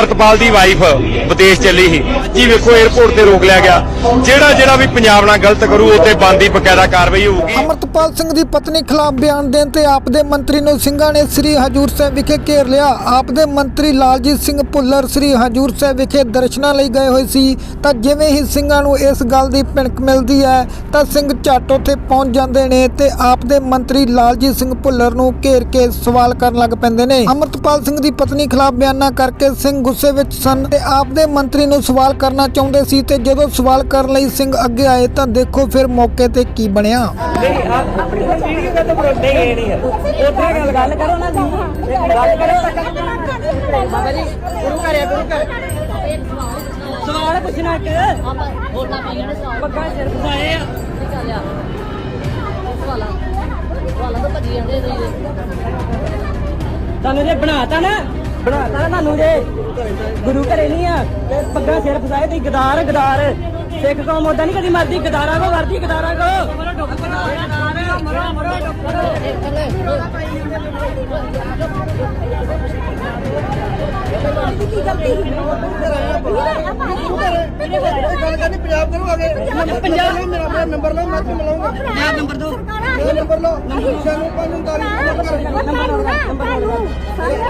ਅਮਰਤਪਾਲ ਦੀ wife ਵਿਦੇਸ਼ ਚੱਲੀ ਸੀ। ਜੀ ਵੇਖੋ 에어ਪੋਰਟ ਤੇ ਰੋਕ ਲਿਆ ਗਿਆ। ਜਿਹੜਾ ਜਿਹੜਾ ਵੀ ਪੰਜਾਬ ਨਾਲ ਗਲਤ ਕਰੂ, ਉਹ ਬੰਦੀ ਬਕਾਇਦਾ ਕਾਰਵਾਈ ਹੋਊਗੀ। ਅਮਰਤਪਾਲ ਸਿੰਘ ਦੀ ਪਤਨੀ ਖਿਲਾਫ ਬਿਆਨ ਦੇਣ ਤੇ ਆਪ ਦੇ ਮੰਤਰੀ ਨੂੰ ਸਿੰਘਾਂ ਨੇ ਸ੍ਰੀ ਹਜੂਰ ਸਾਹਿਬ ਵਿਖੇ ਘੇਰ ਲਿਆ। ਆਪ ਦੇ ਮੰਤਰੀ ਲਾਲਜੀਤ ਸਿੰਘ ਭੁੱਲਰ ਸ੍ਰੀ ਹਜੂਰ ਸਾਹਿਬ ਵਿਖੇ ਦਰਸ਼ਨਾਂ ਲਈ ਗਏ ਹੋਏ ਸੀ। ਤਾਂ ਜਿਵੇਂ ਹੀ ਸਿੰਘਾਂ ਨੂੰ ਇਸ ਗੱਲ ਦੀ ਭਿਣਕ ਮਿਲਦੀ ਹੈ, ਤਾਂ ਸਿੰਘ ਝੱਟ ਉੱਥੇ ਪਹੁੰਚ ਜਾਂਦੇ ਨੇ ਤੇ ਆਪ ਦੇ ਮੰਤਰੀ ਲਾਲਜੀਤ ਸਿੰਘ ਭੁੱਲਰ ਨੂੰ ਘੇਰ ਕੇ ਸਵਾਲ ਕਰਨ ਲੱਗ ਪੈਂਦੇ ਨੇ। ਅਮਰਤਪਾਲ ਸਿੰਘ ਦੀ ਪਤਨੀ ਖਿਲਾਫ ਬਿਆਨਾਂ ਕਰਕੇ ਸਿੰਘ ਗੁੱਸੇ ਵਿੱਚ ਸਨ ਤੇ ਆਪ ਦੇ ਮੰਤਰੀ ਨੂੰ ਸਵਾਲ ਕਰਨਾ ਚਾਹੁੰਦੇ ਸੀ ਤੇ ਜਦੋਂ ਸਵਾਲ ਕਰਨ ਲਈ ਸਿੰਘ ਅੱਗੇ ਆਏ ਤਾਂ ਦੇਖੋ ਫਿਰ ਮੌਕੇ ਤੇ ਕੀ ਬਣਿਆ। ਨਹੀਂ ਆਪ ਆਪਣੀ ਵੀਡੀਓ ਕਾ ਤਾਂ ਨਹੀਂ ਇਹ ਨਹੀਂ ਹੈ। ਉੱਥੇ ਗੱਲ ਗੱਲ ਕਰੋ ਨਾ ਜੀ। ਗੱਲ ਕਰੋ। ਬਾਬਾ ਜੀ ਗੁਰੂ ਘਰ ਗੁਰੂ ਘਰ। ਸਵਾਲ ਪੁੱਛਣਾ ਇੱਕ। ਵੋਟਾਂ ਪਾਈਆਂ ਨੇ ਸਾਲ ਪੱਕਾ ਸਿਰ ਫਸਾਏ ਆ। ਚੱਲਿਆ ਸਵਾਲਾਂ ਸਵਾਲਾਂ ਤੋਂ ਭੱਜੀ ਜਾਂਦੇ ਨੇ ਤੁਹਾਨੂੰ ਜੇ ਬਣਾਤਾ ਨਾ ਬਣਾਤਾ ਨਾ ਤੁਹਾਨੂੰ ਜੇ। ਗੁਰੂ ਘਰੇ ਨਹੀਂ ਆ। ਤੇ ਪੱਗਾਂ ਸਿਰ ਫਸਾਏ ਤੇ ਗਦਾਰ ਗਦਾਰ। ਸਿੱਖ ਕੌਮ ਉਦਾਂ ਨਹੀਂ ਕਦੀ ਮਰਦੀ। ਗਦਾਰਾਂ ਕੋ ਵਰਦੀ ਗਦਾਰਾਂ ਕੋ। ਮਰੋ ਮਰੋ ਮਰੋ ਗੱਲ ਕਰਨੀ ਪੰਜਾਬ ਕਰੋ ਆਗੇ ਪੰਜਾਬ ਮੇਰਾ ਆਪਣਾ ਨੰਬਰ ਲਓ ਮੈਂ ਤੁਹਾਨੂੰ ਮਿਲਾਉਂਗਾ। ਨੰਬਰ ਦੋ। ਮੇਰਾ ਨੰਬਰ ਲਓ। ਸਾਨੂੰ ਪੰਜ ਤਾਰੀਖ ਨੰਬਰ ਦੱਸੋ